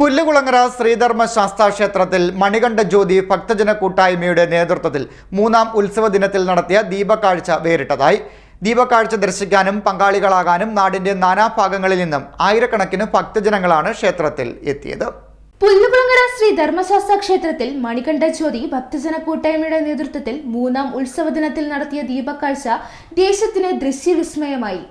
പുല്ലുകുളങ്ങര ശ്രീധർമ്മ ശാസ്താ ക്ഷേത്രത്തിൽ മണികണ്ഠ ജ്യോതി ഭക്തജന കൂട്ടായ്മയുടെ നേതൃത്വത്തിൽ മൂന്നാം ഉത്സവ ദിനത്തിൽ നടത്തിയ ദീപക്കാഴ്ച വേറിട്ടതായി. ദീപക്കാഴ്ച ദർശിക്കാനും പങ്കാളികളാകാനും നാടിന്റെ നാനാഭാഗങ്ങളിൽ നിന്നും ആയിരക്കണക്കിന് ഭക്തജനങ്ങളാണ് ക്ഷേത്രത്തിൽ എത്തിയത്. പുല്ലുകുളങ്ങര ശ്രീ ധർമ്മശാസ്ത്ര ക്ഷേത്രത്തിൽ മണികണ്ഠ ജ്യോതി ഭക്തജന കൂട്ടായ്മയുടെ നേതൃത്വത്തിൽ മൂന്നാം ഉത്സവ ദിനത്തിൽ നടത്തിയ ദീപക്കാഴ്ച ദേശത്തിന് ദൃശ്യവിസ്മയമായി.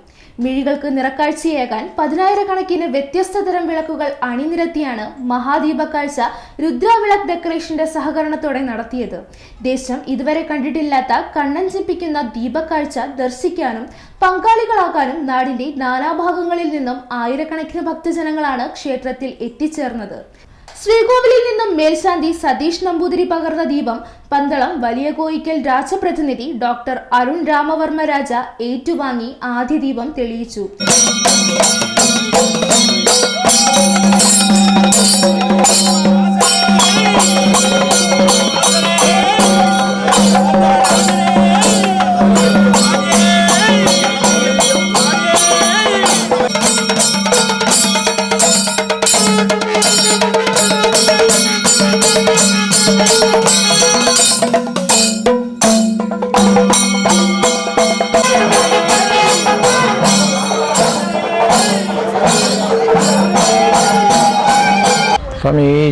മിഴികൾക്ക് നിറക്കാഴ്ചയേകാൻ പതിനായിരക്കണക്കിന് വ്യത്യസ്ത തരം വിളക്കുകൾ അണിനിരത്തിയാണ് മഹാദീപക്കാഴ്ച രുദ്രാവിളക്ക് ഡെക്കറേഷന്റെ സഹകരണത്തോടെ നടത്തിയത്. ദേശം ഇതുവരെ കണ്ടിട്ടില്ലാത്ത കണ്ണഞ്ചിപ്പിക്കുന്ന ദീപക്കാഴ്ച ദർശിക്കാനും പങ്കാളികളാക്കാനും നാടിന്റെ നാനാഭാഗങ്ങളിൽ നിന്നും ആയിരക്കണക്കിന് ഭക്തജനങ്ങളാണ് ക്ഷേത്രത്തിൽ എത്തിച്ചേർന്നത്. ശ്രീകോവിലിൽ നിന്നും മേൽശാന്തി സതീഷ് നമ്പൂതിരി പകർന്ന ദീപം പന്തളം വലിയ കോയിക്കൽ രാജപ്രതിനിധി ഡോക്ടർ അരുൺ രാമവർമ്മ രാജ ഏറ്റുവാങ്ങി ആദ്യ ദീപം തെളിയിച്ചു.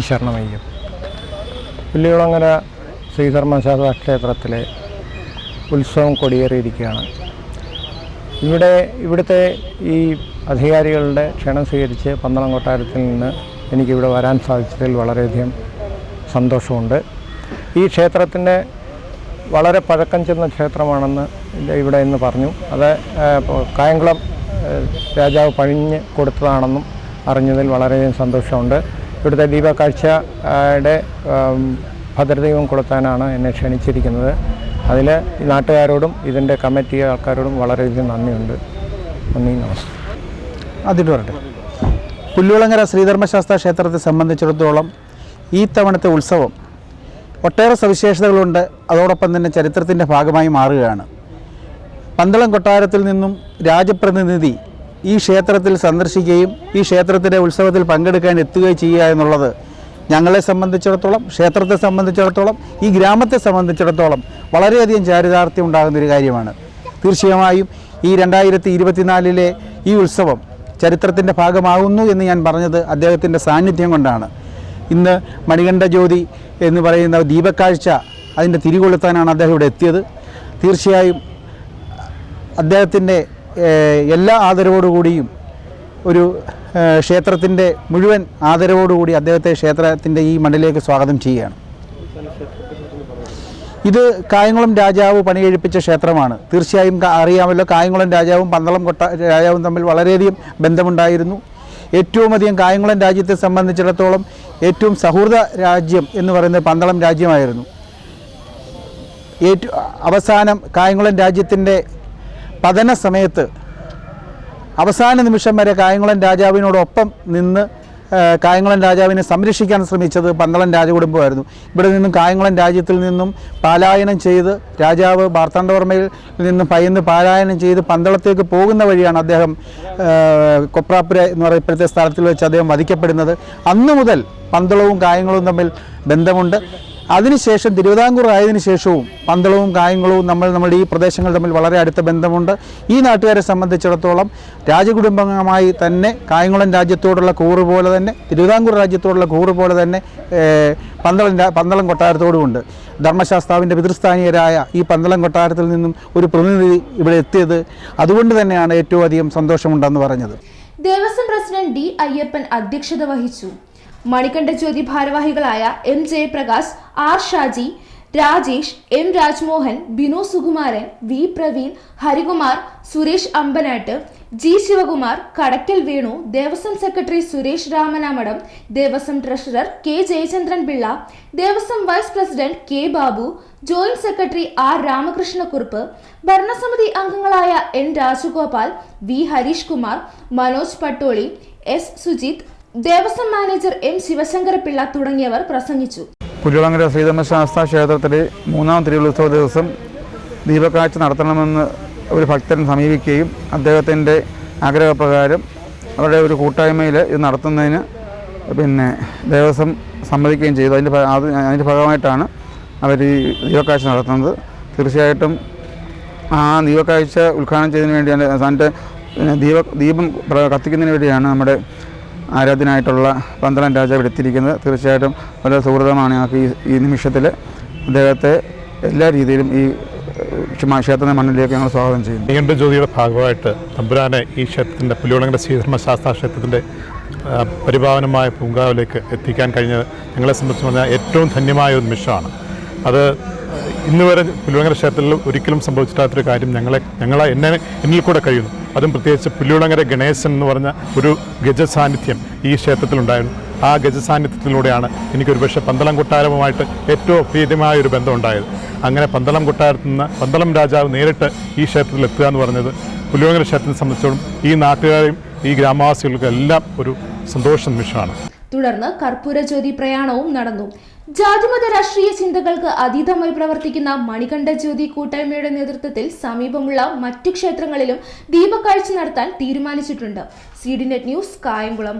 ശരണമയ്യം പുല്ലികുളങ്ങര ശ്രീധർമ്മശാസ്ത്ര ക്ഷേത്രത്തിലെ ഉത്സവം കൊടിയേറിയിരിക്കുകയാണ്. ഇവിടെ ഇവിടുത്തെ ഈ അധികാരികളുടെ ക്ഷണം സ്വീകരിച്ച് പന്തളം കൊട്ടാരത്തിൽ നിന്ന് എനിക്കിവിടെ വരാൻ സാധിച്ചതിൽ വളരെയധികം സന്തോഷമുണ്ട്. ഈ ക്ഷേത്രത്തിന്റെ വളരെ പഴക്കം ചെന്ന ക്ഷേത്രമാണെന്ന് ഇവിടെ ഇന്ന് പറഞ്ഞു. അത് കായംകുളം രാജാവ് പണിഞ്ഞ് കൊടുത്തതാണെന്നും അറിഞ്ഞതിൽ വളരെയധികം സന്തോഷമുണ്ട്. ഇവിടുത്തെ ദീപക്കാഴ്ചയുടെ ഭദ്രദൈവം കൊടുത്താനാണ് എന്നെ ക്ഷണിച്ചിരിക്കുന്നത്. അതിൽ നാട്ടുകാരോടും ഇതിന്റെ കമ്മിറ്റി ആൾക്കാരോടും വളരെയധികം നന്ദിയുണ്ട്. നന്ദി നമസ്കാരം. അതിട്ട് പറയട്ടെ. പുല്ലുളങ്ങര ശ്രീധർമ്മശാസ്ത്ര ക്ഷേത്രത്തെ സംബന്ധിച്ചിടത്തോളം ഈ തവണത്തെ ഉത്സവം ഒട്ടേറെ സവിശേഷതകളുണ്ട്. അതോടൊപ്പം തന്നെ ചരിത്രത്തിന്റെ ഭാഗമായി മാറുകയാണ്. പന്തളം കൊട്ടാരത്തിൽ നിന്നും രാജപ്രതിനിധി ഈ ക്ഷേത്രത്തിൽ സന്ദർശിക്കുകയും ഈ ക്ഷേത്രത്തിലെ ഉത്സവത്തിൽ പങ്കെടുക്കാൻ എത്തുകയും ചെയ്യുക എന്നുള്ളത് ഞങ്ങളെ സംബന്ധിച്ചിടത്തോളം ക്ഷേത്രത്തെ സംബന്ധിച്ചിടത്തോളം ഈ ഗ്രാമത്തെ സംബന്ധിച്ചിടത്തോളം വളരെയധികം ചാരിതാർത്ഥ്യം ഉണ്ടാകുന്ന ഒരു കാര്യമാണ്. തീർച്ചയായും ഈ രണ്ടായിരത്തി ഇരുപത്തിനാലിലെ ഈ ഉത്സവം ചരിത്രത്തിന്റെ ഭാഗമാകുന്നു എന്ന് ഞാൻ പറഞ്ഞത് അദ്ദേഹത്തിന്റെ സാന്നിധ്യം കൊണ്ടാണ്. ഇന്ന് മണികണ്ഠ ജ്യോതി എന്ന് പറയുന്ന ദീപക്കാഴ്ച അതിന്റെ തിരികൊളുത്താനാണ് അദ്ദേഹം ഇവിടെ എത്തിയത്. തീർച്ചയായും അദ്ദേഹത്തിന്റെ എല്ലാ ആദരവോടുകൂടിയും ഒരു ക്ഷേത്രത്തിന്റെ മുഴുവൻ ആദരവോടുകൂടി അദ്ദേഹത്തെ ക്ഷേത്രത്തിന്റെ ഈ മണ്ണിലേക്ക് സ്വാഗതം ചെയ്യുകയാണ്. ഇത് കായംകുളം രാജാവ് പണി കഴിപ്പിച്ച ക്ഷേത്രമാണ്. തീർച്ചയായും അറിയാമല്ലോ കായംകുളം രാജാവും പന്തളം കൊട്ട രാജാവും തമ്മിൽ വളരെയധികം ബന്ധമുണ്ടായിരുന്നു. ഏറ്റവും അധികം കായംകുളം രാജ്യത്തെ സംബന്ധിച്ചിടത്തോളം ഏറ്റവും സൗഹൃദ രാജ്യം എന്ന് പറയുന്നത് പന്തളം രാജ്യമായിരുന്നു. ഏറ്റവും അവസാനം കായംകുളം രാജ്യത്തിന്റെ പതന സമയത്ത് അവസാന നിമിഷം വരെ കായംകുളം രാജാവിനോടൊപ്പം നിന്ന് കായംകുളം രാജാവിനെ സംരക്ഷിക്കാൻ ശ്രമിച്ചത് പന്തളം രാജകുടുംബമായിരുന്നു. ഇവിടെ നിന്നും കായംകുളം രാജ്യത്തിൽ നിന്നും പാലായനം ചെയ്ത് രാജാവ് ഭാർത്താണ്ഡവർമ്മയിൽ നിന്നും ഭയന്ന് പാലായനം ചെയ്ത് പന്തളത്തേക്ക് പോകുന്ന വഴിയാണ് അദ്ദേഹം കൊപ്രാപ്പുര എന്ന് പറയുന്ന ഇപ്പോഴത്തെ സ്ഥലത്തിൽ വെച്ച് അദ്ദേഹം വധിക്കപ്പെടുന്നത്. അന്നു മുതൽ പന്തളവും കായംകുളവും തമ്മിൽ ബന്ധമുണ്ട്. അതിനുശേഷം തിരുവിതാംകൂർ ആയതിനു ശേഷവും പന്തളവും കായംകുളവും നമ്മൾ നമ്മുടെ ഈ പ്രദേശങ്ങൾ തമ്മിൽ വളരെ അടുത്ത ബന്ധമുണ്ട്. ഈ നാട്ടുകാരെ സംബന്ധിച്ചിടത്തോളം രാജകുടുംബമായി തന്നെ കായംകുളം രാജ്യത്തോടുള്ള കൂറ് പോലെ തന്നെ തിരുവിതാംകൂർ രാജ്യത്തോടുള്ള കൂറ് പോലെ തന്നെ പന്തളം പന്തളം കൊട്ടാരത്തോടുമുണ്ട് ധർമ്മശാസ്താവിന്റെ പിതൃസ്ഥാനീയരായ ഈ പന്തളം കൊട്ടാരത്തിൽ നിന്നും ഒരു പ്രതിനിധി ഇവിടെ എത്തിയത് അതുകൊണ്ട് തന്നെയാണ് ഏറ്റവും അധികം സന്തോഷമുണ്ടെന്ന് പറഞ്ഞത്. ദേവസ്വം പ്രസിഡന്റ് ഡി അയ്യപ്പൻ അധ്യക്ഷത വഹിച്ചു. മണികണ്ഠ ജ്യോതി ഭാരവാഹികളായ M Jayaprakash R Shaji Rajesh M Rajmohan Binu Sukumaran V Praveen Harikumar Suresh Ambanattu G Sivakumar Kadakkal Venu Devaswom secretary Suresh Ramanamadam Devaswom treasurer K Jayachandran Pillai Devaswom vice president K Babu joint secretary R Ramakrishna Kurup ഭരണസമിതി അംഗങ്ങളായ N Rajagopal V Harish Kumar Manoj Pattoli S Sujith Devaswom manager M Sivasankara Pillai തുടങ്ങിയവർ പ്രസംഗിച്ചു. പുല്ലുളങ്ങര ശ്രീധർമ്മശാസ്ത്ര ക്ഷേത്രത്തിലെ മൂന്നാം തിരുവുത്സവ ദിവസം ദീപക്കാഴ്ച നടത്തണമെന്ന് ഒരു ഭക്തൻ സമീപിക്കുകയും അദ്ദേഹത്തിന്റെ ആഗ്രഹപ്രകാരം അവരുടെ ഒരു കൂട്ടായ്മയിൽ ഇത് നടത്തുന്നതിന് പിന്നെ ദേവസ്വം സമ്മതിക്കുകയും ചെയ്തു. അതിന്റെ അത് അതിന്റെ ഭാഗമായിട്ടാണ് അവർ ഈ ദീപക്കാഴ്ച നടത്തുന്നത്. തീർച്ചയായിട്ടും ആ ദീപക്കാഴ്ച ഉദ്ഘാടനം ചെയ്യുന്നതിന് വേണ്ടിയാണ് അതിന്റെ ദീപ ദീപം കത്തിക്കുന്നതിന് വേണ്ടിയാണ് നമ്മുടെ ആരാധ്യനായിട്ടുള്ള പന്തളം രാജാവ് എടുത്തിരിക്കുന്നത് തീർച്ചയായിട്ടും വളരെ സുഹൃതമാണ് ഞങ്ങൾക്ക് ഈ ഈ നിമിഷത്തിൽ അദ്ദേഹത്തെ എല്ലാ രീതിയിലും ഈ ക്ഷമാ ക്ഷേത്രത്തിന്റെ മണ്ണിലേക്ക് ഞങ്ങൾ സ്വാഗതം ചെയ്യുന്നു. നീണ്ട ജ്യോതിയുടെ ഭാഗമായിട്ട് തമ്പുരാനെ ഈ ക്ഷേത്രത്തിന്റെ പുല്ലുവളങ്ങര ശ്രീധർമ്മശാസ്ത്ര ക്ഷേത്രത്തിന്റെ ആ, പരിപാവനമായ പൂങ്കാവിലേക്ക് എത്തിക്കാൻ കഴിഞ്ഞത് ഞങ്ങളെ സംബന്ധിച്ച് പറഞ്ഞാൽ ഏറ്റവും ധന്യമായ ഒരു നിമിഷമാണ്. അത് ഇന്ന് വരെ പുല്ലുവങ്കര ക്ഷേത്രത്തിൽ ഒരിക്കലും സംഭവിച്ചിട്ടാത്തൊരു കാര്യം ഞങ്ങളെ ഞങ്ങളെ എന്നെ എന്നിൽ കൂടെ കഴിയുന്നു. അതും പ്രത്യേകിച്ച് പുല്ലുവളങ്ങര ഗണേശൻ എന്ന് പറഞ്ഞ ഒരു ഗജ സാന്നിധ്യം ഈ ക്ഷേത്രത്തിലുണ്ടായിരുന്നു. ആ ഗജസാന്നിധ്യത്തിലൂടെയാണ് എനിക്കൊരു പക്ഷേ പന്തളം കൊട്ടാരവുമായിട്ട് ഏറ്റവും അപ്രീതമായ ഒരു ബന്ധം ഉണ്ടായത് അങ്ങനെ പന്തളം കൊട്ടാരത്തിൽ നിന്ന് പന്തളം രാജാവ് നേരിട്ട് ഈ ക്ഷേത്രത്തിൽ എത്തുക എന്ന് പറഞ്ഞത് പുല്ലുവങ്കര ക്ഷേത്രത്തെ സംബന്ധിച്ചോളം ഈ നാട്ടുകാരെയും ഈ ഗ്രാമവാസികൾക്കും എല്ലാം ഒരു സന്തോഷ നിമിഷമാണ്. തുടർന്ന് കർപ്പൂരജ്യോതി പ്രയാണവും നടന്നു. ജാതിമത രാഷ്ട്രീയ ചിന്തകൾക്ക് അതീതമായി പ്രവർത്തിക്കുന്ന മണികണ്ഠ ജ്യോതി കൂട്ടായ്മയുടെ നേതൃത്വത്തിൽ സമീപമുള്ള മറ്റു ക്ഷേത്രങ്ങളിലും ദീപക്കാഴ്ച നടത്താൻ തീരുമാനിച്ചിട്ടുണ്ട്. C D net news Kayamkulam.